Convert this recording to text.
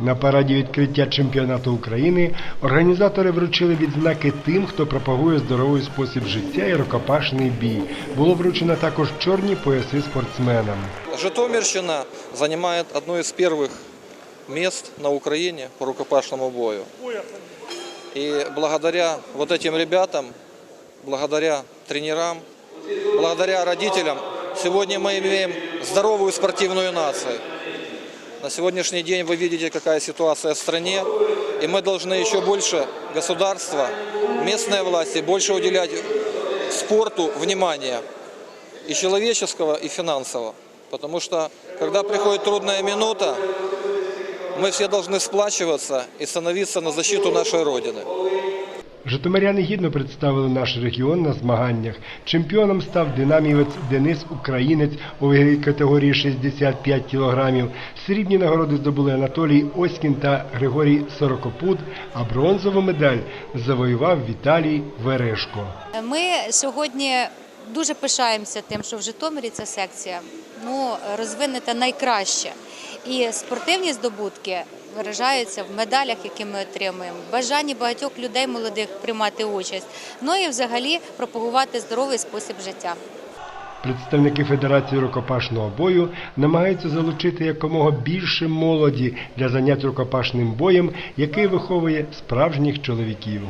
На параді відкриття чемпіонату України організатори вручили відзнаки тим, хто пропагує здоровий спосіб життя і рукопашний бій. Було вручено також чорні пояси спортсменам. Житомирщина занимает одно из первых мест на Украине по рукопашному бою. И благодаря вот этим ребятам, благодаря тренерам, благодаря родителям, сегодня мы имеем здоровую спортивную нацию. На сегодняшний день вы видите, какая ситуация в стране, и мы должны еще больше государства, местные власти, больше уделять спорту внимания и человеческого, и финансового. Потому что, когда приходит трудная минута, мы все должны сплачиваться и становиться на защиту нашей Родины. Житомиряни гідно представили наш регіон на змаганнях. Чемпіоном став динамівець Денис Українець у ваговій категорії 65 кілограмів. Срібні нагороди здобули Анатолій Оськін та Григорій Сорокопут, а бронзову медаль завоював Віталій Верешко. Ми сьогодні дуже пишаємося тим, що в Житомирі ця секція ну, розвинена найкраще. І спортивні здобутки виражаються в медалях, які ми отримуємо, в бажанні багатьох людей молодих приймати участь, ну і взагалі пропагувати здоровий спосіб життя. Представники Федерації рукопашного бою намагаються залучити якомога більше молоді для занять рукопашним боєм, який виховує справжніх чоловіків.